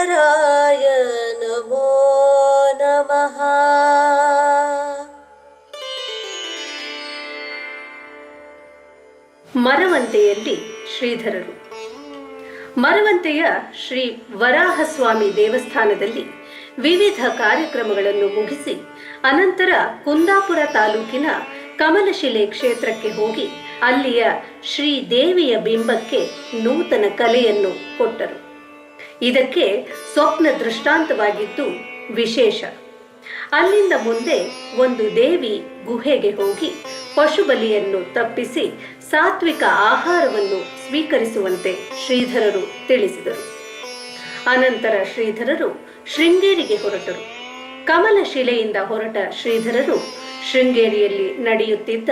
श्रीधराय नमो नमः ಮರವಂತೆಯಲ್ಲಿ ಶ್ರೀಧರರು ಮರವಂತೆಯ ಶ್ರೀ ವರಾಹಸ್ವಾಮಿ ದೇವಸ್ಥಾನದಲ್ಲಿ ವಿವಿಧ ಕಾರ್ಯಕ್ರಮಗಳನ್ನು ಮುಗಿಸಿ ಅನಂತರ ಕುಂದಾಪುರ ತಾಲೂಕಿನ ಕಮಲಶಿಲೆ ಕ್ಷೇತ್ರಕ್ಕೆ ಹೋಗಿ ಅಲ್ಲಿಯ ಶ್ರೀ ದೇವಿಯ ಬಿಂಬಕ್ಕೆ ನೂತನ ಕಲೆಯನ್ನು ಕೊಟ್ಟರು ಇದಕ್ಕೆ ಸ್ವಪ್ನ ದೃಷ್ಟಾಂತವಾಗಿದ್ದು ವಿಶೇಷ. ಅಲ್ಲಿಂದ ಮುಂದೆ ಒಂದು ದೇವಿ ಗುಹೆಗೆ ಹೋಗಿ ಪಶುಬಲಿಯನ್ನು ತಪ್ಪಿಸಿ ಸಾತ್ವಿಕ ಆಹಾರವನ್ನು ಸ್ವೀಕರಿಸುವಂತೆ ಶ್ರೀಧರರು ತಿಳಿಸಿದರು. ಅನಂತರ ಶ್ರೀಧರರು ಶೃಂಗೇರಿಗೆ ಹೊರಟರು. ಕಮಲಶಿಲೆಯಿಂದ ಹೊರಟ ಶ್ರೀಧರರು ಶೃಂಗೇರಿಯಲ್ಲಿ ನಡೆಯುತ್ತಿದ್ದ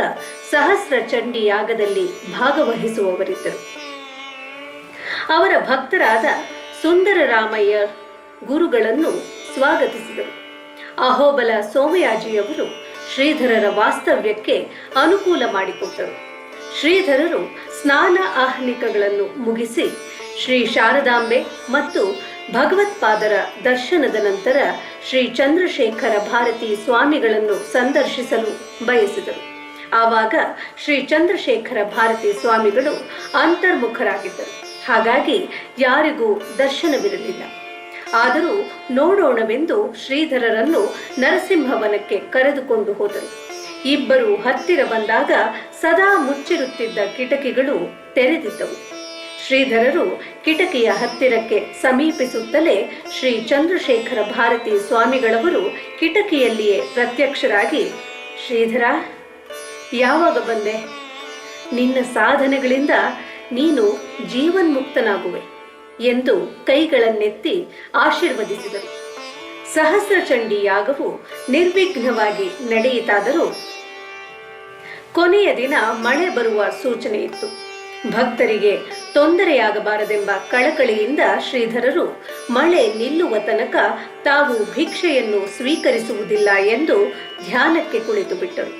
ಸಹಸ್ರ ಚಂಡಿ ಯಾಗದಲ್ಲಿ ಭಾಗವಹಿಸುವವರಿದ್ದರು. ಅವರ ಭಕ್ತರಾದ ಸುಂದರರಾಮಯ್ಯ ಗುರುಗಳನ್ನು ಸ್ವಾಗತಿಸಿದರು. ಅಹೋಬಲ ಸೋಮಯಾಜಿಯವರು ಶ್ರೀಧರರ ವಾಸ್ತವ್ಯಕ್ಕೆ ಅನುಕೂಲ ಮಾಡಿಕೊಟ್ಟರು. ಶ್ರೀಧರರು ಸ್ನಾನ ಆಹ್ನಿಕಗಳನ್ನು ಮುಗಿಸಿ ಶ್ರೀ ಶಾರದಾಂಬೆ ಮತ್ತು ಭಗವತ್ಪಾದರ ದರ್ಶನದ ನಂತರ ಶ್ರೀ ಚಂದ್ರಶೇಖರ ಭಾರತಿ ಸ್ವಾಮಿಗಳನ್ನು ಸಂದರ್ಶಿಸಲು ಬಯಸಿದರು. ಆವಾಗ ಶ್ರೀ ಚಂದ್ರಶೇಖರ ಭಾರತಿ ಸ್ವಾಮಿಗಳು ಅಂತರ್ಮುಖರಾಗಿದ್ದರು. ಹಾಗಾಗಿ ಯಾರಿಗೂ ದರ್ಶನವಿರಲಿಲ್ಲ. ಆದರೂ ನೋಡೋಣವೆಂದು ಶ್ರೀಧರರನ್ನು ನರಸಿಂಹವನಕ್ಕೆ ಕರೆದುಕೊಂಡು ಹೋದರು. ಇಬ್ಬರು ಹತ್ತಿರ ಬಂದಾಗ ಸದಾ ಮುಚ್ಚಿರುತ್ತಿದ್ದ ಕಿಟಕಿಗಳು ತೆರೆದಿದ್ದವು. ಶ್ರೀಧರರು ಕಿಟಕಿಯ ಹತ್ತಿರಕ್ಕೆ ಸಮೀಪಿಸುತ್ತಲೇ ಶ್ರೀ ಚಂದ್ರಶೇಖರ ಭಾರತಿ ಸ್ವಾಮಿಗಳವರು ಕಿಟಕಿಯಲ್ಲಿಯೇ ಪ್ರತ್ಯಕ್ಷರಾಗಿ, ಶ್ರೀಧರ, ಯಾವಾಗ ಬಂದೆ? ನಿನ್ನ ಸಾಧನೆಗಳಿಂದ ನೀನು ಜೀವನ್ಮುಕ್ತನಾಗುವೆ ಎಂದು ಕೈಗಳನ್ನೆತ್ತಿ ಆಶೀರ್ವದಿಸಿದರು ಸಹಸ್ರ ಚಂಡಿ ಯಾಗವು ನಿರ್ವಿಘ್ನವಾಗಿ ನಡೆಯಿತಾದರೂ ಕೊನೆಯ ದಿನ ಮಳೆ ಬರುವ ಸೂಚನೆ ಇತ್ತು. ಭಕ್ತರಿಗೆ ತೊಂದರೆಯಾಗಬಾರದೆಂಬ ಕಳಕಳಿಯಿಂದ ಶ್ರೀಧರರು ಮಳೆ ನಿಲ್ಲುವ ತನಕ ತಾವು ಭಿಕ್ಷೆಯನ್ನು ಸ್ವೀಕರಿಸುವುದಿಲ್ಲ ಎಂದು ಧ್ಯಾನಕ್ಕೆ ಕುಳಿತು ಬಿಟ್ಟರು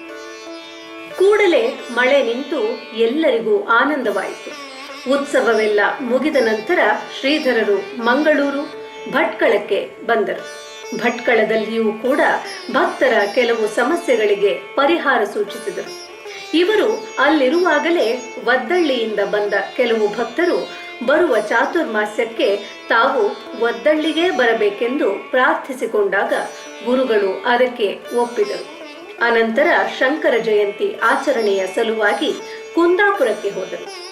ಕೂಡಲೇ ಮಳೆ ನಿಂತು ಎಲ್ಲರಿಗೂ ಆನಂದವಾಯಿತು. ಉತ್ಸವವೆಲ್ಲ ಮುಗಿದ ನಂತರ ಶ್ರೀಧರರು ಮಂಗಳೂರು, ಭಟ್ಕಳಕ್ಕೆ ಬಂದರು. ಭಟ್ಕಳದಲ್ಲಿಯೂ ಕೂಡ ಭಕ್ತರ ಕೆಲವು ಸಮಸ್ಯೆಗಳಿಗೆ ಪರಿಹಾರ ಸೂಚಿಸಿದರು. ಇವರು ಅಲ್ಲಿರುವಾಗಲೇ ವದ್ದಳ್ಳಿಯಿಂದ ಬಂದ ಕೆಲವು ಭಕ್ತರು ಬರುವ ಚಾತುರ್ಮಾಸ್ಯಕ್ಕೆ ತಾವು ಒದ್ದಳ್ಳಿಗೆ ಬರಬೇಕೆಂದು ಪ್ರಾರ್ಥಿಸಿಕೊಂಡಾಗ ಗುರುಗಳು ಅದಕ್ಕೆ ಒಪ್ಪಿದರು. ಅನಂತರ ಶಂಕರ ಜಯಂತಿ ಆಚರಣೆಯ ಸಲುವಾಗಿ ಕುಂದಾಪುರಕ್ಕೆ ಹೋದರು.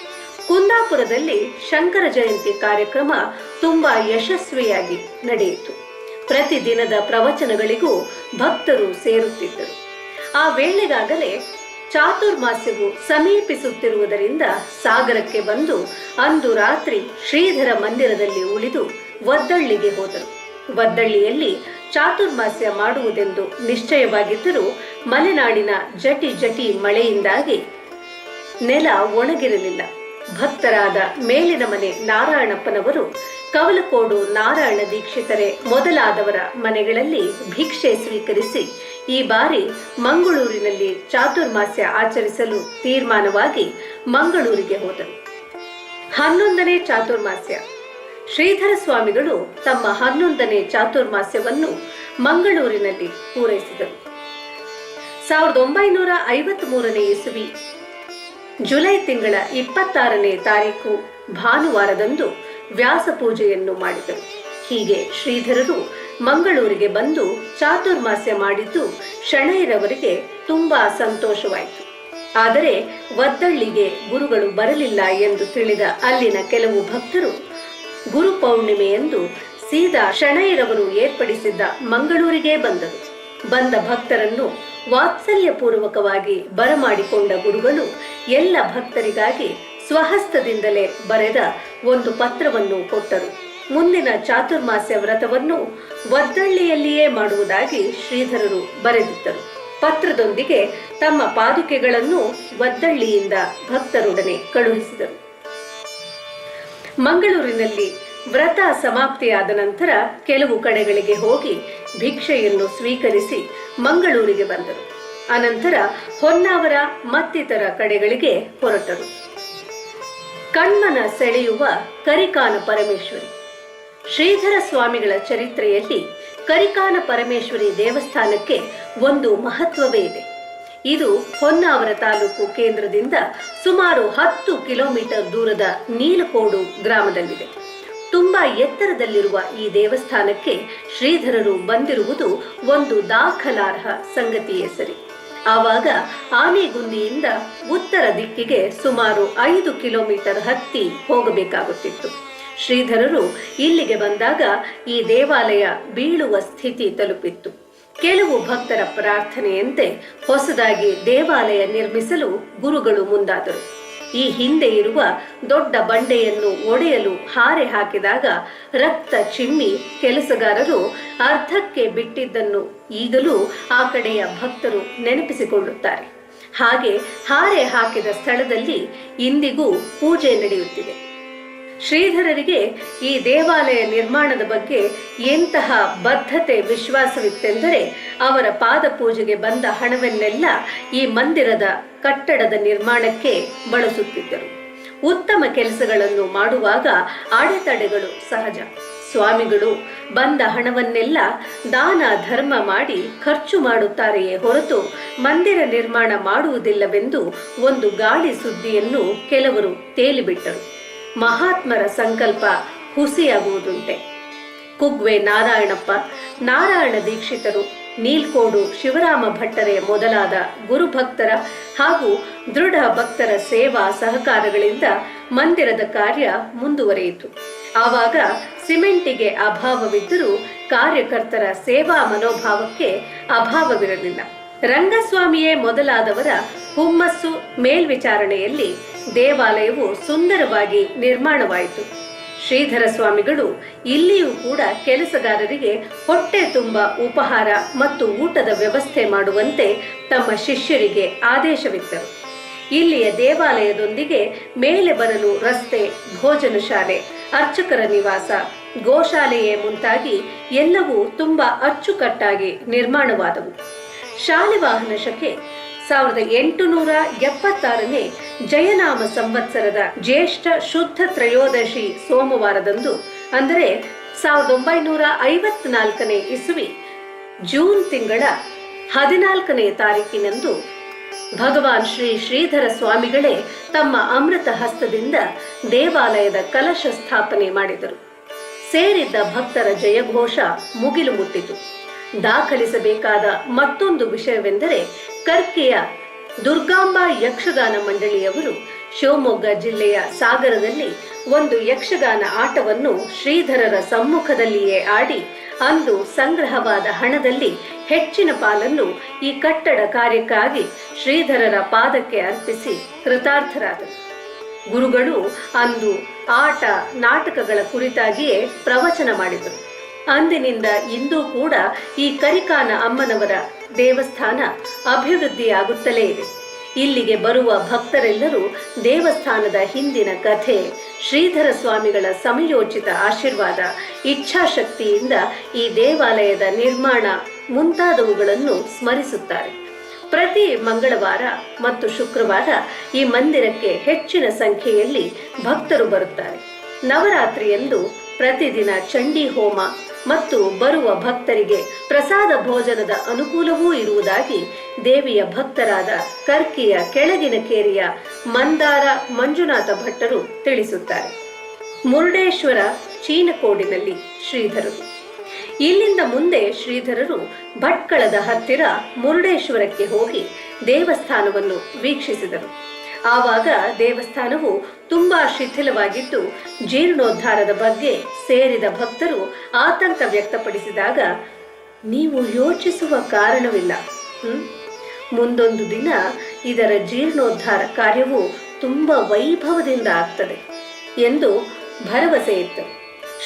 ಕುಂದಾಪುರದಲ್ಲಿ ಶಂಕರ ಜಯಂತಿ ಕಾರ್ಯಕ್ರಮ ತುಂಬಾ ಯಶಸ್ವಿಯಾಗಿ ನಡೆಯಿತು. ಪ್ರತಿದಿನದ ಪ್ರವಚನಗಳಿಗೂ ಭಕ್ತರು ಸೇರುತ್ತಿದ್ದರು. ಆ ವೇಳೆಗಾಗಲೇ ಚಾತುರ್ಮಾಸ್ಯವು ಸಮೀಪಿಸುತ್ತಿರುವುದರಿಂದ ಸಾಗರಕ್ಕೆ ಬಂದು ಅಂದು ರಾತ್ರಿ ಶ್ರೀಧರ ಮಂದಿರದಲ್ಲಿ ಉಳಿದು ವದ್ದಳ್ಳಿಗೆ ಹೋದರು. ಒದ್ದಳ್ಳಿಯಲ್ಲಿ ಚಾತುರ್ಮಾಸ್ಯ ಮಾಡುವುದೆಂದು ನಿಶ್ಚಯವಾಗಿದ್ದರೂ ಮಲೆನಾಡಿನ ಜಟಿ ಜಟಿ ಮಳೆಯಿಂದಾಗಿ ನೆಲ ಒಣಗಿರಲಿಲ್ಲ. ಭಕ್ತರಾದ ಮೇಲಿನ ಮನೆ ನಾರಾಯಣಪ್ಪನವರು, ಕವಲಕೋಡು ನಾರಾಯಣ ದೀಕ್ಷಿತರೆ ಮೊದಲಾದವರ ಮನೆಗಳಲ್ಲಿ ಭಿಕ್ಷೆ ಸ್ವೀಕರಿಸಿ ಈ ಬಾರಿ ಮಂಗಳೂರಿನಲ್ಲಿ ಚಾತುರ್ಮಾಸ್ಯ ಆಚರಿಸಲು ತೀರ್ಮಾನವಾಗಿ ಮಂಗಳೂರಿಗೆ ಹೋದರು. ಹನ್ನೊಂದನೇ ಚಾತುರ್ಮಾಸ್ಯ. ಶ್ರೀಧರ ಸ್ವಾಮಿಗಳು ತಮ್ಮ ಹನ್ನೊಂದನೇ ಚಾತುರ್ಮಾಸ್ಯವನ್ನು ಮಂಗಳೂರಿನಲ್ಲಿ ಪೂರೈಸಿದರು. ಸಾವಿರದ ಒಂಬೈನೂರ ಐವತ್ತ್ ಮೂರನೇ ಇಸುವಿ ಜುಲೈ ತಿಂಗಳ ಇಪ್ಪತ್ತಾರನೇ ತಾರೀಕು ಭಾನುವಾರದಂದು ವ್ಯಾಸ ಪೂಜೆಯನ್ನು ಮಾಡಿದರು. ಹೀಗೆ ಶ್ರೀಧರರು ಮಂಗಳೂರಿಗೆ ಬಂದು ಚಾತುರ್ಮಾಸ್ಯ ಮಾಡಿದ್ದು ಶಣೈರವರಿಗೆ ತುಂಬಾ ಸಂತೋಷವಾಯಿತು. ಆದರೆ ವದ್ದಳ್ಳಿಗೆ ಗುರುಗಳು ಬರಲಿಲ್ಲ ಎಂದು ತಿಳಿದ ಅಲ್ಲಿನ ಕೆಲವು ಭಕ್ತರು ಗುರು ಪೌರ್ಣಿಮೆಯಂದು ಸೀದಾ ಶಣೈರವರು ಏರ್ಪಡಿಸಿದ್ದ ಮಂಗಳೂರಿಗೆ ಬಂದರು ಬಂದ ಭಕ್ತರನ್ನು ವಾತ್ಸಲ್ಯಪೂರ್ವಕವಾಗಿ ಬರಮಾಡಿಕೊಂಡ ಗುರುಗಳು ಎಲ್ಲ ಭಕ್ತರಿಗಾಗಿ ಸ್ವಹಸ್ತದಿಂದಲೇ ಬರೆದ ಒಂದು ಪತ್ರವನ್ನು ಕೊಟ್ಟರು. ಮುಂದಿನ ಚಾತುರ್ಮಾಸ್ಯ ವ್ರತವನ್ನು ವದ್ದಳ್ಳಿಯಲ್ಲಿಯೇ ಮಾಡುವುದಾಗಿ ಶ್ರೀಧರರು ಬರೆದಿದ್ದರು. ಪತ್ರದೊಂದಿಗೆ ತಮ್ಮ ಪಾದುಕೆಗಳನ್ನು ವದ್ದಳ್ಳಿಯಿಂದ ಭಕ್ತರೊಡನೆ ಕಳುಹಿಸಿದರು. ಮಂಗಳೂರಿನಲ್ಲಿ ವ್ರತ ಸಮಾಪ್ತಿಯಾದ ನಂತರ ಕೆಲವು ಕಡೆಗಳಿಗೆ ಹೋಗಿ ಭಿಕ್ಷೆಯನ್ನು ಸ್ವೀಕರಿಸಿ ಮಂಗಳೂರಿಗೆ ಬಂದರು. ಅನಂತರ ಹೊನ್ನಾವರ ಮತ್ತಿತರ ಕಡೆಗಳಿಗೆ ಹೊರಟರು. ಕಣ್ಮನ ಸೆಳೆಯುವ ಕರಿಕಾನ ಪರಮೇಶ್ವರಿ. ಶ್ರೀಧರ ಸ್ವಾಮಿಗಳ ಚರಿತ್ರೆಯಲ್ಲಿ ಕರಿಕಾನ ಪರಮೇಶ್ವರಿ ದೇವಸ್ಥಾನಕ್ಕೆ ಒಂದು ಮಹತ್ವವೇ ಇದೆ. ಇದು ಹೊನ್ನಾವರ ತಾಲೂಕು ಕೇಂದ್ರದಿಂದ ಸುಮಾರು ಹತ್ತು ಕಿಲೋಮೀಟರ್ ದೂರದ ನೀಲಕೋಡು ಗ್ರಾಮದಲ್ಲಿದೆ. ತುಂಬಾ ಎತ್ತರದಲ್ಲಿರುವ ಈ ದೇವಸ್ಥಾನಕ್ಕೆ ಶ್ರೀಧರರು ಬಂದಿರುವುದು ಒಂದು ದಾಖಲಾರ್ಹ ಸಂಗತಿಯೇ ಸರಿ ಆವಾಗ ಆನೆಗುಂದಿಯಿಂದ ಉತ್ತರ ದಿಕ್ಕಿಗೆ ಸುಮಾರು ಐದು ಕಿಲೋಮೀಟರ್ ಹತ್ತಿ ಹೋಗಬೇಕಾಗುತ್ತಿತ್ತು. ಶ್ರೀಧರರು ಇಲ್ಲಿಗೆ ಬಂದಾಗ ಈ ದೇವಾಲಯ ಬೀಳುವ ಸ್ಥಿತಿ ತಲುಪಿತ್ತು. ಕೆಲವು ಭಕ್ತರ ಪ್ರಾರ್ಥನೆಯಂತೆ ಹೊಸದಾಗಿ ದೇವಾಲಯ ನಿರ್ಮಿಸಲು ಗುರುಗಳು ಮುಂದಾದರು. ಈ ಹಿಂದೆ ಇರುವ ದೊಡ್ಡ ಬಂಡೆಯನ್ನು ಒಡೆಯಲು ಹಾರೆ ಹಾಕಿದಾಗ ರಕ್ತ ಚಿಮ್ಮಿ ಕೆಲಸಗಾರರು ಅರ್ಧಕ್ಕೆ ಬಿಟ್ಟಿದ್ದನ್ನು ಈಗಲೂ ಆ ಕಡೆಯ ಭಕ್ತರು ನೆನಪಿಸಿಕೊಳ್ಳುತ್ತಾರೆ. ಹಾಗೆ ಹಾರೆ ಹಾಕಿದ ಸ್ಥಳದಲ್ಲಿ ಇಂದಿಗೂ ಪೂಜೆ ನಡೆಯುತ್ತಿದೆ. ಶ್ರೀಧರರಿಗೆ ಈ ದೇವಾಲಯ ನಿರ್ಮಾಣದ ಬಗ್ಗೆ ಎಂತಹ ಬದ್ಧತೆ ವಿಶ್ವಾಸವಿತ್ತೆಂದರೆ ಅವರ ಪಾದ ಪೂಜೆಗೆ ಬಂದ ಹಣವನ್ನೆಲ್ಲ ಈ ಮಂದಿರದ ಕಟ್ಟಡದ ನಿರ್ಮಾಣಕ್ಕೆ ಬಳಸುತ್ತಿದ್ದರು. ಉತ್ತಮ ಕೆಲಸಗಳನ್ನು ಮಾಡುವಾಗ ಅಡೆತಡೆಗಳು ಸಹಜ. ಸ್ವಾಮಿಗಳು ಬಂದ ಹಣವನ್ನೆಲ್ಲ ದಾನ ಧರ್ಮ ಮಾಡಿ ಖರ್ಚು ಮಾಡುತ್ತಾರೆಯೇ ಹೊರತು ಮಂದಿರ ನಿರ್ಮಾಣ ಮಾಡುವುದಿಲ್ಲವೆಂದು ಒಂದು ಗಾಳಿ ಸುದ್ದಿಯನ್ನು ಕೆಲವರು ತೇಲಿಬಿಟ್ಟರು. ಮಹಾತ್ಮರ ಸಂಕಲ್ಪ ಹುಸಿಯಾಗುವುದುಂಟೆ. ಕುಗ್ವೆ ನಾರಾಯಣಪ್ಪ, ನಾರಾಯಣ ದೀಕ್ಷಿತರು, ನೀಲ್ಕೋಡು ಶಿವರಾಮ ಭಟ್ಟರೆ ಮೊದಲಾದ ಗುರುಭಕ್ತರ ಹಾಗೂ ದೃಢ ಭಕ್ತರ ಸೇವಾ ಸಹಕಾರಗಳಿಂದ ಮಂದಿರದ ಕಾರ್ಯ ಮುಂದುವರಿಯಿತು. ಆವಾಗ ಸಿಮೆಂಟಿಗೆ ಅಭಾವವಿದ್ದರೂ ಕಾರ್ಯಕರ್ತರ ಸೇವಾ ಮನೋಭಾವಕ್ಕೆ ಅಭಾವವಿರಲಿಲ್ಲ. ರಂಗಸ್ವಾಮಿಯೇ ಮೊದಲಾದವರ ಹುಮ್ಮಸ್ಸು ಮೇಲ್ವಿಚಾರಣೆಯಲ್ಲಿ ದೇವಾಲಯವು ಸುಂದರವಾಗಿ ನಿರ್ಮಾಣವಾಯಿತು. ಶ್ರೀಧರ ಸ್ವಾಮಿಗಳು ಇಲ್ಲಿಯೂ ಕೂಡ ಕೆಲಸಗಾರರಿಗೆ ಹೊಟ್ಟೆ ತುಂಬ ಉಪಹಾರ ಮತ್ತು ಊಟದ ವ್ಯವಸ್ಥೆ ಮಾಡುವಂತೆ ತಮ್ಮ ಶಿಷ್ಯರಿಗೆ ಆದೇಶವಿತ್ತರು. ಇಲ್ಲಿಯ ದೇವಾಲಯದೊಂದಿಗೆ ಮೇಲೆ ಬರಲು ರಸ್ತೆ, ಭೋಜನ ಶಾಲೆ, ಅರ್ಚಕರ ನಿವಾಸ, ಗೋಶಾಲೆಯೇ ಮುಂತಾಗಿ ಎಲ್ಲವೂ ತುಂಬಾ ಅಚ್ಚುಕಟ್ಟಾಗಿ ನಿರ್ಮಾಣವಾದವು. ಶಾಲೆ ವಾಹನ ಶಕೆ ಸಾವಿರದ ಎಂಟುನೂರ ಎಪ್ಪತ್ತಾರನೇ ಜಯನಾಮ ಸಂವತ್ಸರದ ಜ್ಯೇಷ್ಠ ಶುದ್ಧ ತ್ರಯೋದಶಿ ಸೋಮವಾರದಂದು, ಅಂದರೆ ಸಾವಿರದ ಒಂಬೈನೂರ ಐವತ್ನಾಲ್ಕನೇ ಇಸುವಿ ಜೂನ್ ತಿಂಗಳ ಹದಿನಾಲ್ಕನೇ ತಾರೀಕಿನಂದು ಭಗವಾನ್ ಶ್ರೀ ಶ್ರೀಧರ ಸ್ವಾಮಿಗಳೇ ತಮ್ಮ ಅಮೃತ ಹಸ್ತದಿಂದ ದೇವಾಲಯದ ಕಲಶ ಸ್ಥಾಪನೆ ಮಾಡಿದರು. ಸೇರಿದ್ದ ಭಕ್ತರ ಜಯಘೋಷ ಮುಗಿಲು ಮುಟ್ಟಿತು. ದಾಖಲಿಸಬೇಕಾದ ಮತ್ತೊಂದು ವಿಷಯವೆಂದರೆ ಕರ್ಕೆಯ ದುರ್ಗಾಂಬಾ ಯಕ್ಷಗಾನ ಮಂಡಳಿಯವರು ಶಿವಮೊಗ್ಗ ಜಿಲ್ಲೆಯ ಸಾಗರದಲ್ಲಿ ಒಂದು ಯಕ್ಷಗಾನ ಆಟವನ್ನು ಶ್ರೀಧರರ ಸಮ್ಮುಖದಲ್ಲಿಯೇ ಆಡಿ ಅಂದು ಸಂಗ್ರಹವಾದ ಹಣದಲ್ಲಿ ಹೆಚ್ಚಿನ ಪಾಲನ್ನು ಈ ಕಟ್ಟಡ ಕಾರ್ಯಕ್ಕಾಗಿ ಶ್ರೀಧರರ ಪಾದಕ್ಕೆ ಅರ್ಪಿಸಿ ಕೃತಾರ್ಥರಾದರು. ಗುರುಗಳು ಅಂದು ಆಟ ನಾಟಕಗಳ ಕುರಿತಾಗಿಯೇ ಪ್ರವಚನ ಮಾಡಿದರು. ಅಂದಿನಿಂದ ಇಂದೂ ಕೂಡ ಈ ಕರಿಕಾನ ಅಮ್ಮನವರ ದೇವಸ್ಥಾನ ಅಭಿವೃದ್ಧಿಯಾಗುತ್ತಲೇ ಇದೆ. ಇಲ್ಲಿಗೆ ಬರುವ ಭಕ್ತರೆಲ್ಲರೂ ದೇವಸ್ಥಾನದ ಹಿಂದಿನ ಕಥೆ, ಶ್ರೀಧರ ಸ್ವಾಮಿಗಳ ಸಮಯೋಚಿತ ಆಶೀರ್ವಾದ, ಇಚ್ಛಾಶಕ್ತಿಯಿಂದ ಈ ದೇವಾಲಯದ ನಿರ್ಮಾಣ ಮುಂತಾದವುಗಳನ್ನು ಸ್ಮರಿಸುತ್ತಾರೆ. ಪ್ರತಿ ಮಂಗಳವಾರ ಮತ್ತು ಶುಕ್ರವಾರ ಈ ಮಂದಿರಕ್ಕೆ ಹೆಚ್ಚಿನ ಸಂಖ್ಯೆಯಲ್ಲಿ ಭಕ್ತರು ಬರುತ್ತಾರೆ. ನವರಾತ್ರಿಯಂದು ಪ್ರತಿದಿನ ಚಂಡಿ ಹೋಮ ಮತ್ತು ಬರುವ ಭಕ್ತರಿಗೆ ಪ್ರಸಾದ ಭೋಜನದ ಅನುಕೂಲವೂ ಇರುವುದಾಗಿ ದೇವಿಯ ಭಕ್ತರಾದ ಕರ್ಕಿಯ ಕೆಳಗಿನ ಕೇರಿಯ ಮಂದಾರ ಮಂಜುನಾಥ ಭಟ್ಟರು ತಿಳಿಸುತ್ತಾರೆ. ಮುರುಡೇಶ್ವರ ಚೀನಕೋಡಿನಲ್ಲಿ ಶ್ರೀಧರರು. ಇಲ್ಲಿಂದ ಮುಂದೆ ಶ್ರೀಧರರು ಭಟ್ಕಳದ ಹತ್ತಿರ ಮುರುಡೇಶ್ವರಕ್ಕೆ ಹೋಗಿ ದೇವಸ್ಥಾನವನ್ನು ವೀಕ್ಷಿಸಿದರು. ಆವಾಗ ದೇವಸ್ಥಾನವು ತುಂಬಾ ಶಿಥಿಲವಾಗಿದ್ದು ಜೀರ್ಣೋದ್ಧಾರದ ಬಗ್ಗೆ ಸೇರಿದ ಭಕ್ತರು ಆತಂಕ ವ್ಯಕ್ತಪಡಿಸಿದಾಗ ನೀವು ಯೋಚಿಸುವ ಕಾರಣವಿಲ್ಲ? ಮುಂದೊಂದು ದಿನ ಇದರ ಜೀರ್ಣೋದ್ಧಾರ ಕಾರ್ಯವು ತುಂಬಾ ವೈಭವದಿಂದ ಆಗ್ತದೆ ಎಂದು ಭರವಸೆ ಇತ್ತು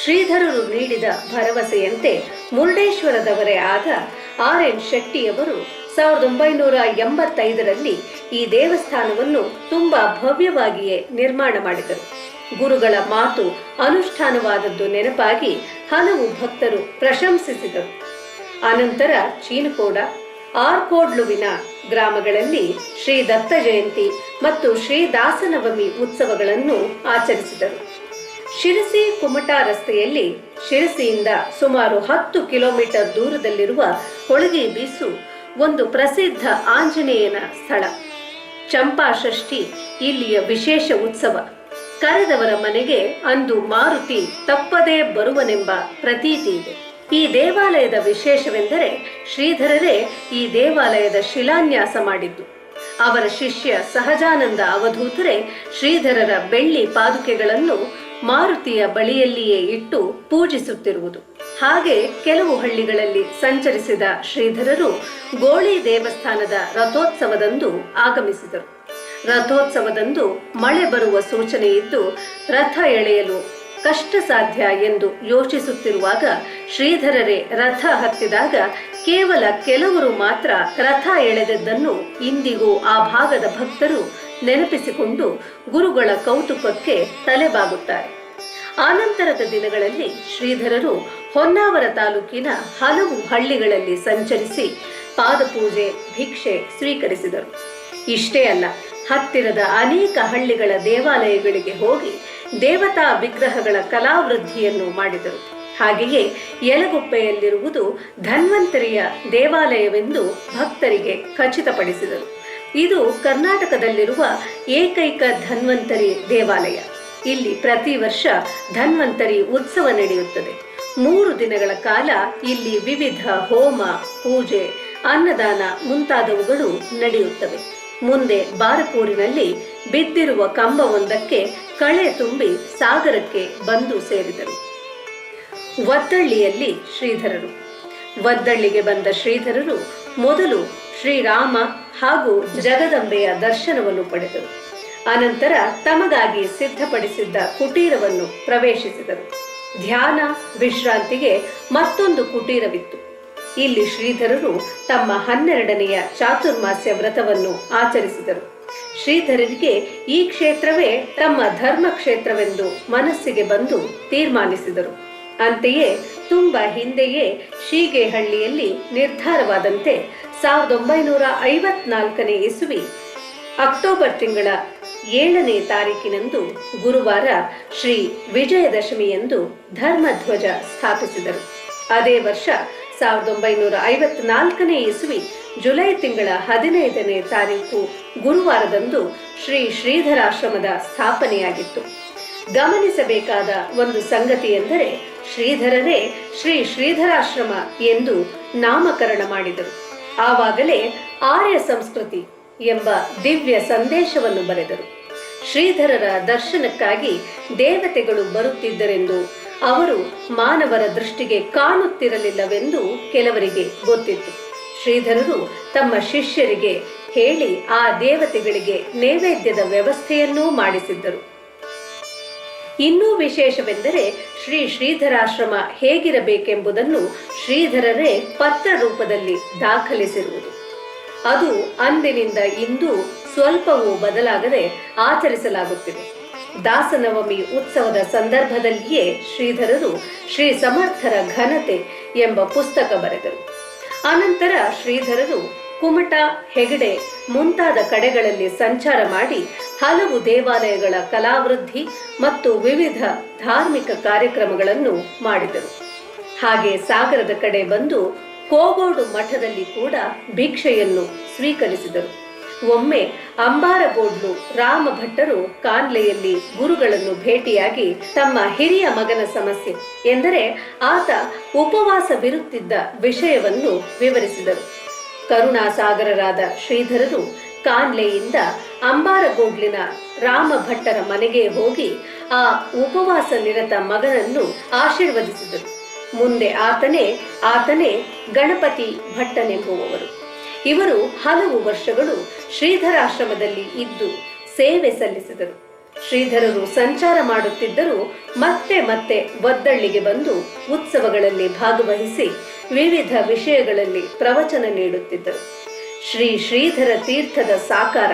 ಶ್ರೀಧರರು ನೀಡಿದ ಭರವಸೆಯಂತೆ ಮುರುಡೇಶ್ವರದವರೇ ಆದ ಆರ್ ಎನ್ ಶೆಟ್ಟಿಯವರು ಸಾವಿರದ ಒಂಬೈನೂರ ಎಂಬತ್ತೈದರಲ್ಲಿ ಈ ದೇವಸ್ಥಾನವನ್ನು ತುಂಬಾ ಭವ್ಯವಾಗಿಯೇ ನಿರ್ಮಾಣ ಮಾಡಿದರು. ಗುರುಗಳ ಮಾತು ಅನುಷ್ಠಾನವಾದದ್ದು ನೆನಪಾಗಿ ಹಲವು ಭಕ್ತರು ಪ್ರಶಂಸಿಸಿದರು. ಅನಂತರ ಚೀನಕೋಡ, ಆರ್ಕೋಡ್ಲುವಿನ ಗ್ರಾಮಗಳಲ್ಲಿ ಶ್ರೀ ದತ್ತ ಜಯಂತಿ ಮತ್ತು ಶ್ರೀ ದಾಸನವಮಿ ಉತ್ಸವಗಳನ್ನು ಆಚರಿಸಿದರು. ಶಿರಸಿ ಕುಮಟಾ ರಸ್ತೆಯಲ್ಲಿ ಶಿರಸಿಯಿಂದ ಸುಮಾರು ಹತ್ತು ಕಿಲೋಮೀಟರ್ ದೂರದಲ್ಲಿರುವ ಹೊಳಗಿ ಬೀಸು ಒಂದು ಪ್ರಸಿದ್ಧ ಆಂಜನೇಯನ ಸ್ಥಳ. ಚಂಪಾ ಷಷ್ಠಿ ಇಲ್ಲಿಯ ವಿಶೇಷ ಉತ್ಸವ. ಕರೆದವರ ಮನೆಗೆ ಅಂದು ಮಾರುತಿ ತಪ್ಪದೇ ಬರುವನೆಂಬ ಪ್ರತೀತಿ ಇದೆ. ಈ ದೇವಾಲಯದ ವಿಶೇಷವೆಂದರೆ ಶ್ರೀಧರರೇ ಈ ದೇವಾಲಯದ ಶಿಲಾನ್ಯಾಸ ಮಾಡಿದ್ದು. ಅವರ ಶಿಷ್ಯ ಸಹಜಾನಂದ ಅವಧೂತರೇ ಶ್ರೀಧರರ ಬೆಳ್ಳಿ ಪಾದುಕೆಗಳನ್ನು ಮಾರುತಿಯ ಬಳಿಯಲ್ಲಿಯೇ ಇಟ್ಟು ಪೂಜಿಸುತ್ತಿರುವುದು. ಹಾಗೆ ಕೆಲವು ಹಳ್ಳಿಗಳಲ್ಲಿ ಸಂಚರಿಸಿದ ಶ್ರೀಧರರು ಗೋಳಿ ದೇವಸ್ಥಾನದ ರಥೋತ್ಸವದಂದು ಆಗಮಿಸಿದರು. ರಥೋತ್ಸವದಂದು ಮಳೆ ಬರುವ ಸೂಚನೆ ಇದ್ದು ರಥ ಎಳೆಯಲು ಕಷ್ಟ ಸಾಧ್ಯ ಎಂದು ಯೋಚಿಸುತ್ತಿರುವಾಗ ಶ್ರೀಧರರೇ ರಥ ಹತ್ತಿದಾಗ ಕೇವಲ ಕೆಲವರು ಮಾತ್ರ ರಥ ಎಳೆದದ್ದನ್ನು ಇಂದಿಗೂ ಆ ಭಾಗದ ಭಕ್ತರು ನೆನಪಿಸಿಕೊಂಡು ಗುರುಗಳ ಕೌತುಕಕ್ಕೆ ತಲೆಬಾಗುತ್ತಾರೆ. ಆನಂತರದ ದಿನಗಳಲ್ಲಿ ಶ್ರೀಧರರು ಹೊನ್ನಾವರ ತಾಲೂಕಿನ ಹಲವು ಹಳ್ಳಿಗಳಲ್ಲಿ ಸಂಚರಿಸಿ ಪಾದಪೂಜೆ ಭಿಕ್ಷೆ ಸ್ವೀಕರಿಸಿದರು. ಇಷ್ಟೇ ಅಲ್ಲ, ಹತ್ತಿರದ ಅನೇಕ ಹಳ್ಳಿಗಳ ದೇವಾಲಯಗಳಿಗೆ ಹೋಗಿ ದೇವತಾ ವಿಗ್ರಹಗಳ ಕಲಾವೃದ್ಧಿಯನ್ನು ಮಾಡಿದರು. ಹಾಗೆಯೇ ಯಲಗುಪ್ಪೆಯಲ್ಲಿರುವುದು ಧನ್ವಂತರಿಯ ದೇವಾಲಯವೆಂದು ಭಕ್ತರಿಗೆ ಖಚಿತಪಡಿಸಿದರು. ಇದು ಕರ್ನಾಟಕದಲ್ಲಿರುವ ಏಕೈಕ ಧನ್ವಂತರಿ ದೇವಾಲಯ. ಇಲ್ಲಿ ಪ್ರತಿ ವರ್ಷ ಧನ್ವಂತರಿ ಉತ್ಸವ ನಡೆಯುತ್ತದೆ. ಮೂರು ದಿನಗಳ ಕಾಲ ಇಲ್ಲಿ ವಿವಿಧ ಹೋಮ, ಪೂಜೆ, ಅನ್ನದಾನ ಮುಂತಾದವುಗಳು ನಡೆಯುತ್ತವೆ. ಮುಂದೆ ಬಾರಪೂರಿನಲ್ಲಿ ಬಿದ್ದಿರುವ ಕಂಬವೊಂದಕ್ಕೆ ಕಳೆ ತುಂಬಿ ಸಾಗರಕ್ಕೆ ಬಂದು ಸೇರಿದರು. ವದ್ದಳ್ಳಿಯಲ್ಲಿ ಶ್ರೀಧರರು. ವದ್ದಳ್ಳಿಗೆ ಬಂದ ಶ್ರೀಧರರು ಮೊದಲು ಶ್ರೀರಾಮ ಹಾಗೂ ಜಗದಂಬೆಯ ದರ್ಶನವನ್ನು ಪಡೆದರು. ಅನಂತರ ತಮಗಾಗಿ ಸಿದ್ಧಪಡಿಸಿದ್ದ ಕುಟೀರವನ್ನು ಪ್ರವೇಶಿಸಿದರು. ಧ್ಯಾನ, ವಿಶ್ರಾಂತಿಗೆ ಮತ್ತೊಂದು ಕುಟೀರವಿತ್ತು. ಇಲ್ಲಿ ಶ್ರೀಧರರು ತಮ್ಮ ಹನ್ನೆರಡನೆಯ ಚಾತುರ್ಮಾಸ್ಯ ವ್ರತವನ್ನು ಆಚರಿಸಿದರು. ಶ್ರೀಧರರಿಗೆ ಈ ಕ್ಷೇತ್ರವೇ ತಮ್ಮ ಧರ್ಮ ಕ್ಷೇತ್ರವೆಂದು ಮನಸ್ಸಿಗೆ ಬಂದು ತೀರ್ಮಾನಿಸಿದರು. ಅಂತೆಯೇ ತುಂಬ ಹಿಂದೆಯೇ ಶೀಗೆಹಳ್ಳಿಯಲ್ಲಿ ನಿರ್ಧಾರವಾದಂತೆ ಸಾವಿರದ ಒಂಬೈನೂರ ಐವತ್ನಾಲ್ಕನೇ ಇಸುವಿ ಅಕ್ಟೋಬರ್ ತಿಂಗಳ ಏಳನೇ ತಾರೀಕಿನಂದು ಗುರುವಾರ ಶ್ರೀ ವಿಜಯದಶಮಿ ಎಂದು ಧರ್ಮಧ್ವಜ ಸ್ಥಾಪಿಸಿದರು. ಅದೇ ವರ್ಷ ಸಾವಿರದ ಒಂಬೈನೂರ ಐವತ್ನಾಲ್ಕನೇ ಇಸುವಿ ಜುಲೈ ತಿಂಗಳ ಹದಿನೈದನೇ ತಾರೀಕು ಗುರುವಾರದಂದು ಶ್ರೀ ಶ್ರೀಧರಾಶ್ರಮದ ಸ್ಥಾಪನೆಯಾಗಿತ್ತು. ಗಮನಿಸಬೇಕಾದ ಒಂದು ಸಂಗತಿ ಎಂದರೆ ಶ್ರೀಧರರೇ ಶ್ರೀ ಶ್ರೀಧರಾಶ್ರಮ ಎಂದು ನಾಮಕರಣ ಮಾಡಿದರು. ಆವಾಗಲೇ ಆರ್ಯ ಸಂಸ್ಕೃತಿ ಎಂಬ ದಿವ್ಯ ಸಂದೇಶವನ್ನು ಬರೆದರು. ಶ್ರೀಧರರ ದರ್ಶನಕ್ಕಾಗಿ ದೇವತೆಗಳು ಬರುತ್ತಿದ್ದರೆಂದು ಅವರು ಮಾನವರ ದೃಷ್ಟಿಗೆ ಕಾಣುತ್ತಿರಲಿಲ್ಲವೆಂದು ಕೆಲವರಿಗೆ ಗೊತ್ತಿತ್ತು. ಶ್ರೀಧರರು ತಮ್ಮ ಶಿಷ್ಯರಿಗೆ ಹೇಳಿ ಆ ದೇವತೆಗಳಿಗೆ ನೈವೇದ್ಯದ ವ್ಯವಸ್ಥೆಯನ್ನೂ ಮಾಡಿಸಿದ್ದರು. ಇನ್ನೂ ವಿಶೇಷವೆಂದರೆ ಶ್ರೀ ಶ್ರೀಧರಾಶ್ರಮ ಹೇಗಿರಬೇಕೆಂಬುದನ್ನು ಶ್ರೀಧರರೇ ಪತ್ರ ರೂಪದಲ್ಲಿ ದಾಖಲಿಸಿರುವುದು. ಅದು ಅಂದಿನಿಂದ ಇಂದು ಸ್ವಲ್ಪವೂ ಬದಲಾಗದೆ ಆಚರಿಸಲಾಗುತ್ತಿದೆ. ದಾಸನವಮಿ ಉತ್ಸವದ ಸಂದರ್ಭದಲ್ಲಿಯೇ ಶ್ರೀಧರರು ಶ್ರೀ ಸಮರ್ಥರ ಘನತೆ ಎಂಬ ಪುಸ್ತಕ ಬರೆದರು. ಅನಂತರ ಶ್ರೀಧರರು ಕುಮಟ, ಹೆಗಡೆ ಮುಂತಾದ ಕಡೆಗಳಲ್ಲಿ ಸಂಚಾರ ಮಾಡಿ ಹಲವು ದೇವಾಲಯಗಳ ಕಲಾವೃದ್ಧಿ ಮತ್ತು ವಿವಿಧ ಧಾರ್ಮಿಕ ಕಾರ್ಯಕ್ರಮಗಳನ್ನು ಮಾಡಿದರು. ಹಾಗೆ ಸಾಗರದ ಕಡೆ ಬಂದು ಕೋಗೋಡು ಮಠದಲ್ಲಿ ಕೂಡ ಭಿಕ್ಷೆಯನ್ನು ಸ್ವೀಕರಿಸಿದರು. ಒಮ್ಮೆ ಅಂಬಾರಗೋಡ್ಲು ರಾಮ ಭಟ್ಟರು ಕಾನ್ಲೆಯಲ್ಲಿ ಗುರುಗಳನ್ನು ಭೇಟಿಯಾಗಿ ತಮ್ಮ ಹಿರಿಯ ಮಗನ ಸಮಸ್ಯೆ ಎಂದರೆ ಆತ ಉಪವಾಸ ಬಿರುತ್ತಿದ್ದ ವಿಷಯವನ್ನು ವಿವರಿಸಿದರು. ಕರುಣಾಸಾಗರರಾದ ಶ್ರೀಧರರು ಕಾನ್ಲೆಯಿಂದ ಅಂಬಾರಗೋಡ್ಲಿನ ರಾಮ ಭಟ್ಟರ ಮನೆಗೆ ಹೋಗಿ ಆ ಉಪವಾಸ ನಿರತ ಮಗನನ್ನು ಆಶೀರ್ವದಿಸಿದರು. ಮುಂದೆ ಆತನೇ ಆತನೇ ಗಣಪತಿ ಭಟ್ಟನೆಂಬುವವರು. ಇವರು ಹಲವು ವರ್ಷಗಳು ಶ್ರೀಧರಾಶ್ರಮದಲ್ಲಿ ಇದ್ದು ಸೇವೆ ಸಲ್ಲಿಸಿದರು. ಶ್ರೀಧರರು ಸಂಚಾರ ಮಾಡುತ್ತಿದ್ದರೂ ಮತ್ತೆ ಮತ್ತೆ ಒದ್ದಳ್ಳಿಗೆ ಬಂದು ಉತ್ಸವಗಳಲ್ಲಿ ಭಾಗವಹಿಸಿ ವಿವಿಧ ವಿಷಯಗಳಲ್ಲಿ ಪ್ರವಚನ ನೀಡುತ್ತಿದ್ದರು. ಶ್ರೀ ಶ್ರೀಧರ ತೀರ್ಥದ ಸಾಕಾರ.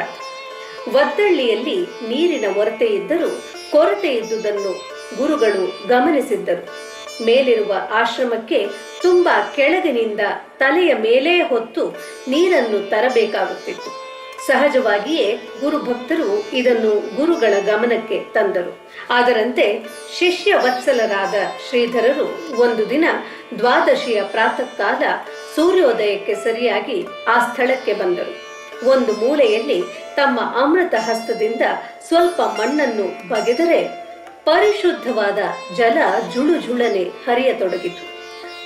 ಒದ್ದಳ್ಳಿಯಲ್ಲಿ ನೀರಿನ ಒರತೆ ಇದ್ದರೂ ಕೊರತೆ ಇದ್ದುದನ್ನು ಗುರುಗಳು ಗಮನಿಸಿದ್ದರು. ಮೇಲಿರುವ ಆಶ್ರಮಕ್ಕೆ ತುಂಬಾ ಕೆಳಗಿನಿಂದ ತಲೆಯ ಮೇಲೇ ಹೊತ್ತು ನೀರನ್ನು ತರಬೇಕಾಗುತ್ತಿತ್ತು. ಸಹಜವಾಗಿಯೇ ಗುರು ಭಕ್ತರು ಇದನ್ನು ಗುರುಗಳ ಗಮನಕ್ಕೆ ತಂದರು. ಅದರಂತೆ ಶಿಷ್ಯ ವತ್ಸಲರಾದ ಶ್ರೀಧರರು ಒಂದು ದಿನ ದ್ವಾದಶಿಯ ಪ್ರಾತಃ ಕಾಲ ಸೂರ್ಯೋದಯಕ್ಕೆ ಸರಿಯಾಗಿ ಆ ಸ್ಥಳಕ್ಕೆ ಬಂದರು. ಒಂದು ಮೂಲೆಯಲ್ಲಿ ತಮ್ಮ ಅಮೃತ ಹಸ್ತದಿಂದ ಸ್ವಲ್ಪ ಮಣ್ಣನ್ನು ಬಗೆದರೆ ಪರಿಶುದ್ಧವಾದ ಜಲ ಜುಳು ಜುಳನೆ ಹರಿಯತೊಡಗಿತು.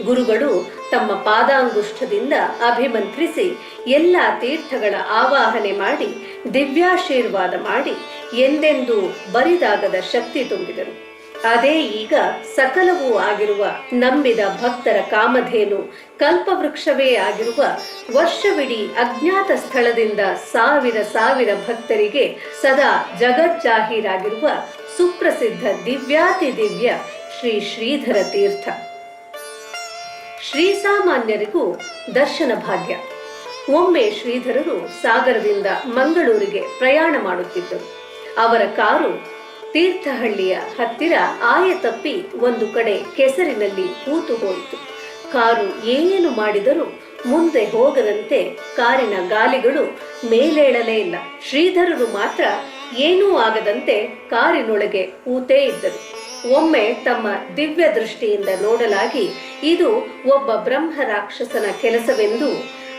ಗುರುಗಳು ತಮ್ಮ ಪಾದಾಂಗುಷ್ಠದಿಂದ ಅಭಿಮಂತ್ರಿಸಿ ಎಲ್ಲ ತೀರ್ಥಗಳ ಆವಾಹನೆ ಮಾಡಿ ದಿವ್ಯಾಶೀರ್ವಾದ ಮಾಡಿ ಎಂದೆಂದೂ ಬರಿದಾಗದ ಶಕ್ತಿ ತುಂಬಿದರು. ಅದೇ ಈಗ ಸಕಲವೂ ಆಗಿರುವ ನಂಬಿದ ಭಕ್ತರ ಕಾಮಧೇನು ಕಲ್ಪವೃಕ್ಷವೇ ಆಗಿರುವ ವರ್ಷವಿಡೀ ಅಜ್ಞಾತ ಸ್ಥಳದಿಂದ ಸಾವಿರ ಸಾವಿರ ಭಕ್ತರಿಗೆ ಸದಾ ಜಗಜ್ಜಾಹೀರಾಗಿರುವ ಸುಪ್ರಸಿದ್ಧ ದಿವ್ಯಾತಿ ದಿವ್ಯ ಶ್ರೀ ಶ್ರೀಧರ ತೀರ್ಥ. ಶ್ರೀ ಸಾಮಾನ್ಯರಿಗೂ ದರ್ಶನ ಭಾಗ್ಯ. ಒಮ್ಮೆ ಶ್ರೀಧರರು ಸಾಗರದಿಂದ ಮಂಗಳೂರಿಗೆ ಪ್ರಯಾಣ ಮಾಡುತ್ತಿದ್ದರು. ಅವರ ಕಾರು ತೀರ್ಥಹಳ್ಳಿಯ ಹತ್ತಿರ ಆಯ ತಪ್ಪಿ ಒಂದು ಕಡೆ ಕೆಸರಿನಲ್ಲಿ ಕೂತು ಹೋಯಿತು. ಕಾರು ಏನು ಮಾಡಿದರೂ ಮುಂದೆ ಹೋಗದಂತೆ ಕಾರಿನ ಗಾಲಿಗಳು ಮೇಲೇಳಲೇ ಇಲ್ಲ. ಶ್ರೀಧರರು ಮಾತ್ರ ಏನೂ ಆಗದಂತೆ ಕಾರಿನೊಳಗೆ ಕೂತೇ ಇದ್ದರು. ಒಮ್ಮೆ ತಮ್ಮ ದಿವ್ಯ ದೃಷ್ಟಿಯಿಂದ ನೋಡಲಾಗಿ ಇದು ಒಬ್ಬ ಬ್ರಹ್ಮ ರಾಕ್ಷಸನ ಕೆಲಸವೆಂದು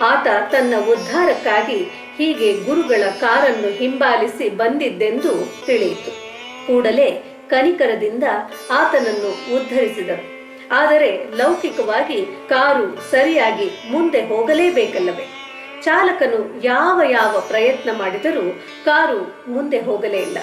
ಆತ ತನ್ನ ಉದ್ಧಾರಕ್ಕಾಗಿ ಹೀಗೆ ಗುರುಗಳ ಕಾರನ್ನು ಹಿಂಬಾಲಿಸಿ ಬಂದಿದ್ದೆಂದು ತಿಳಿಯಿತು. ಕೂಡಲೇ ಕನಿಕರದಿಂದ ಆತನನ್ನು ಉದ್ಧರಿಸಿದರು. ಆದರೆ ಲೌಕಿಕವಾಗಿ ಕಾರು ಸರಿಯಾಗಿ ಮುಂದೆ ಹೋಗಲೇಬೇಕಲ್ಲವೇ? ಚಾಲಕನು ಯಾವ ಯಾವ ಪ್ರಯತ್ನ ಮಾಡಿದರೂ ಕಾರು ಮುಂದೆ ಹೋಗಲೇ ಇಲ್ಲ.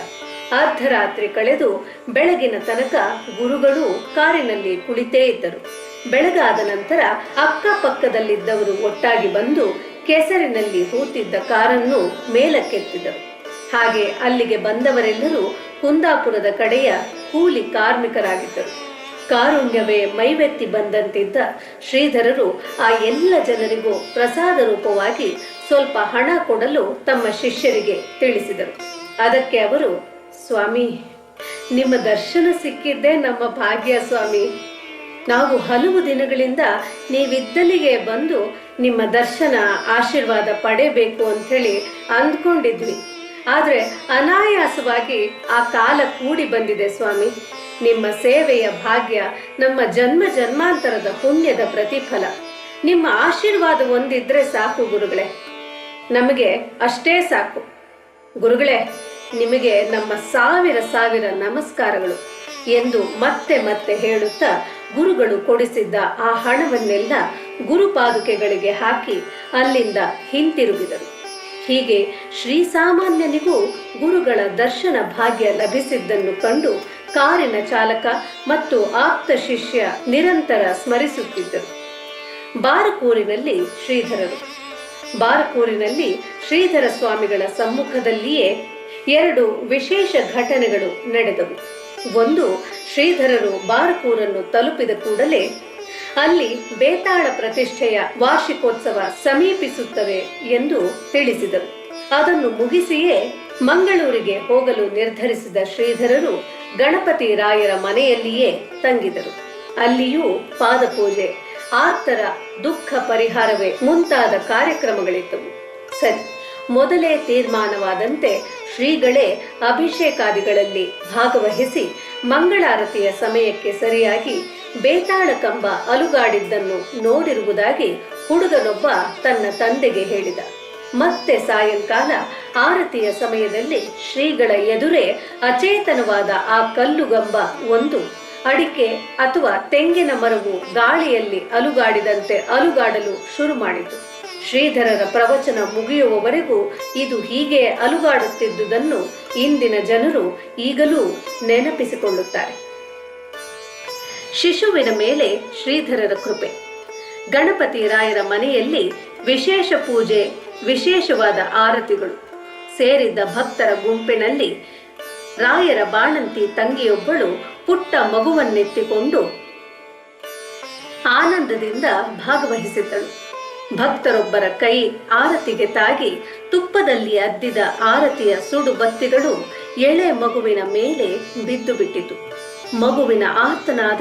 ಅರ್ಧರಾತ್ರಿ ಕಳೆದು ಬೆಳಗಿನ ತನಕ ಗುರುಗಳು ಕಾರಿನಲ್ಲಿ ಕುಳಿತೇ ಇದ್ದರು. ಬೆಳಗಾದ ನಂತರ ಅಕ್ಕಪಕ್ಕದಲ್ಲಿದ್ದವರು ಒಟ್ಟಾಗಿ ಬಂದು ಕೆಸರಿನಲ್ಲಿ ಹೂತಿದ್ದ ಕಾರನ್ನು ಮೇಲಕ್ಕೆತ್ತಿದರು. ಹಾಗೆ ಅಲ್ಲಿಗೆ ಬಂದವರೆಲ್ಲರೂ ಕುಂದಾಪುರದ ಕಡೆಯ ಕೂಲಿ ಕಾರ್ಮಿಕರಾಗಿದ್ದರು. ಕಾರುಣ್ಯವೇ ಮೈವೆತ್ತಿ ಬಂದಂತಿದ್ದ ಶ್ರೀಧರರು ಆ ಎಲ್ಲ ಜನರಿಗೂ ಪ್ರಸಾದ ರೂಪವಾಗಿ ಸ್ವಲ್ಪ ಹಣ ಕೊಡಲು ತಮ್ಮ ಶಿಷ್ಯರಿಗೆ ತಿಳಿಸಿದರು. ಅದಕ್ಕೆ ಅವರು, ಸ್ವಾಮಿ, ನಿಮ್ಮ ದರ್ಶನ ಸಿಕ್ಕಿದ್ದೇ ನಮ್ಮ ಭಾಗ್ಯ ಸ್ವಾಮಿ. ನಾವು ಹಲವು ದಿನಗಳಿಂದ ನೀವಿದ್ದಲ್ಲಿಗೆ ಬಂದು ನಿಮ್ಮ ದರ್ಶನ ಆಶೀರ್ವಾದ ಪಡೆಯಬೇಕು ಅಂಥೇಳಿ ಅಂದ್ಕೊಂಡಿದ್ವಿ. ಆದರೆ ಅನಾಯಾಸವಾಗಿ ಆ ಕಾಲ ಕೂಡಿ ಬಂದಿದೆ ಸ್ವಾಮಿ. ನಿಮ್ಮ ಸೇವೆಯ ಭಾಗ್ಯ ನಮ್ಮ ಜನ್ಮ ಜನ್ಮಾಂತರದ ಪುಣ್ಯದ ಪ್ರತಿಫಲ. ನಿಮ್ಮ ಆಶೀರ್ವಾದ ಒಂದಿದ್ರೆ ಸಾಕು ಗುರುಗಳೇ. ನಮಗೆ ಅಷ್ಟೇ ಸಾಕು. ಗುರುಗಳೇ, ನಿಮಗೆ ನಮ್ಮ ಸಾವಿರ ಸಾವಿರ ನಮಸ್ಕಾರಗಳು ಎಂದು ಮತ್ತೆ ಮತ್ತೆ ಹೇಳುತ್ತಾ ಗುರುಗಳು ಕೊಡಿಸಿದ್ದ ಆ ಹಣವನ್ನೆಲ್ಲ ಗುರುಪಾದುಕೆಗಳಿಗೆ ಹಾಕಿ ಅಲ್ಲಿಂದ ಹಿಂತಿರುಗಿದರು. ಹೀಗೆ ಶ್ರೀ ಸಾಮಾನ್ಯನಿಗೂ ಗುರುಗಳ ದರ್ಶನ ಭಾಗ್ಯ ಲಭಿಸಿದ್ದನ್ನು ಕಂಡು ಕಾರಿನ ಚಾಲಕ ಮತ್ತು ಆಪ್ತ ಶಿಷ್ಯ ನಿರಂತರ ಸ್ಮರಿಸುತ್ತಿದ್ದರು. ಬಾರಕೂರಿನಲ್ಲಿ ಶ್ರೀಧರರು. ಬಾರಕೂರಿನಲ್ಲಿ ಶ್ರೀಧರ ಸ್ವಾಮಿಗಳ ಸಮ್ಮುಖದಲ್ಲಿಯೇ ಎರಡು ವಿಶೇಷ ಘಟನೆಗಳು ನಡೆದವು. ಒಂದು, ಶ್ರೀಧರರು ಬಾರಕೂರನ್ನು ತಲುಪಿದ ಕೂಡಲೇ ಅಲ್ಲಿ ಬೇತಾಳ ಪ್ರತಿಷ್ಠೆಯ ವಾರ್ಷಿಕೋತ್ಸವ ಸಮೀಪಿಸುತ್ತವೆ ಎಂದು ತಿಳಿಸಿದರು. ಅದನ್ನು ಮುಗಿಸಿಯೇ ಮಂಗಳೂರಿಗೆ ಹೋಗಲು ನಿರ್ಧರಿಸಿದ ಶ್ರೀಧರರು ಗಣಪತಿ ರಾಯರ ಮನೆಯಲ್ಲಿಯೇ ತಂಗಿದರು. ಅಲ್ಲಿಯೂ ಪಾದಪೂಜೆ, ಆರ್ತರ ದುಃಖ ಪರಿಹಾರವೇ ಮುಂತಾದ ಕಾರ್ಯಕ್ರಮಗಳಿದ್ದವು ಸರಿ, ಮೊದಲೇ ತೀರ್ಮಾನವಾದಂತೆ ಶ್ರೀಗಳೇ ಅಭಿಷೇಕಾದಿಗಳಲ್ಲಿ ಭಾಗವಹಿಸಿ ಮಂಗಳಾರತಿಯ ಸಮಯಕ್ಕೆ ಸರಿಯಾಗಿ ಬೇತಾಳ ಕಂಬ ಅಲುಗಾಡಿದ್ದನ್ನು ನೋಡಿರುವುದಾಗಿ ಹುಡುಗನೊಬ್ಬ ತನ್ನ ತಂದೆಗೆ ಹೇಳಿದ. ಮತ್ತೆ ಸಾಯಂಕಾಲ ಆರತಿಯ ಸಮಯದಲ್ಲಿ ಶ್ರೀಗಳ ಎದುರೇ ಅಚೇತನವಾದ ಆ ಕಲ್ಲುಗಂಬ ಒಂದು ಅಡಿಕೆ ಅಥವಾ ತೆಂಗಿನ ಮರವು ಗಾಳಿಯಲ್ಲಿ ಅಲುಗಾಡಿದಂತೆ ಅಲುಗಾಡಲು ಶುರು ಮಾಡಿತು. ಶ್ರೀಧರರ ಪ್ರವಚನ ಮುಗಿಯುವವರೆಗೂ ಇದು ಹೀಗೆ ಅಲುಗಾಡುತ್ತಿದ್ದುದನ್ನು ಇಂದಿನ ಜನರು ಈಗಲೂ ನೆನಪಿಸಿಕೊಳ್ಳುತ್ತಾರೆ. ಶಿಶುವಿನ ಮೇಲೆ ಶ್ರೀಧರರ ಕೃಪೆ. ಗಣಪತಿ ರಾಯರ ಮನೆಯಲ್ಲಿ ವಿಶೇಷ ಪೂಜೆ, ವಿಶೇಷವಾದ ಆರತಿಗಳು. ಸೇರಿದ್ದ ಭಕ್ತರ ಗುಂಪಿನಲ್ಲಿ ರಾಯರ ಬಾಣಂತಿ ತಂಗಿಯೊಬ್ಬಳು ಪುಟ್ಟ ಮಗುವನ್ನೆತ್ತಿಕೊಂಡು ಆನಂದದಿಂದ ಭಾಗವಹಿಸಿದ್ದಳು. ಭಕ್ತರೊಬ್ಬರ ಕೈ ಆರತಿಗೆ ತಾಗಿ ತುಪ್ಪದಲ್ಲಿ ಅದ್ದಿದ ಆರತಿಯ ಸುಡು ಬತ್ತಿಗಳು ಎಳೆ ಮಗುವಿನ ಮೇಲೆ ಬಿದ್ದು ಬಿಟ್ಟಿತು ಮಗುವಿನ ಆತನಾದ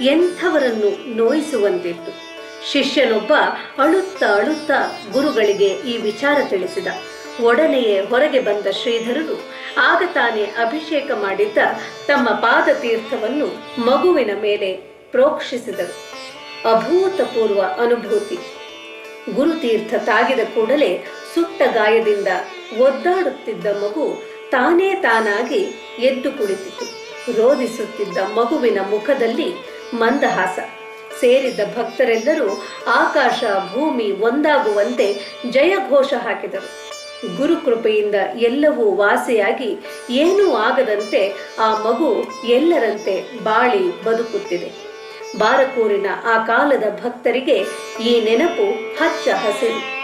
ಎಂಥವರನ್ನು ನೋಯಿಸುವಂತಿತ್ತು. ಶಿಷ್ಯನೊಬ್ಬ ಅಳುತ್ತ ಅಳುತ್ತ ಗುರುಗಳಿಗೆ ಈ ವಿಚಾರ ತಿಳಿಸಿದ. ಒಡನೆಯೇ ಹೊರಗೆ ಬಂದ ಶ್ರೀಧರರು ಆಗ ತಾನೇ ಅಭಿಷೇಕ ಮಾಡಿದ್ದ ತಮ್ಮ ಪಾದತೀರ್ಥವನ್ನು ಮಗುವಿನ ಮೇಲೆ ಪ್ರೋಕ್ಷಿಸಿದರು ಅಭೂತಪೂರ್ವ ಅನುಭೂತಿ. ಗುರುತೀರ್ಥ ತಾಗಿದ ಕೂಡಲೇ ಸುಟ್ಟ ಗಾಯದಿಂದ ಒದ್ದಾಡುತ್ತಿದ್ದ ಮಗು ತಾನೇ ತಾನಾಗಿ ಎದ್ದು ಕುಳಿತಿತು ರೋಧಿಸುತ್ತಿದ್ದ ಮಗುವಿನ ಮುಖದಲ್ಲಿ ಮಂದಹಾಸ. ಸೇರಿದ್ದ ಭಕ್ತರೆಲ್ಲರೂ ಆಕಾಶ, ಭೂಮಿ ಒಂದಾಗುವಂತೆ ಜಯಘೋಷ ಹಾಕಿದರು. ಗುರುಕೃಪೆಯಿಂದ ಎಲ್ಲವೂ ವಾಸಿಯಾಗಿ ಏನೂ ಆಗದಂತೆ ಆ ಮಗು ಎಲ್ಲರಂತೆ ಬಾಳಿ ಬದುಕುತ್ತಿದೆ. ಬಾರಕೂರಿನ ಆ ಕಾಲದ ಭಕ್ತರಿಗೆ ಈ ನೆನಪು ಹಚ್ಚ ಹಸಿರು.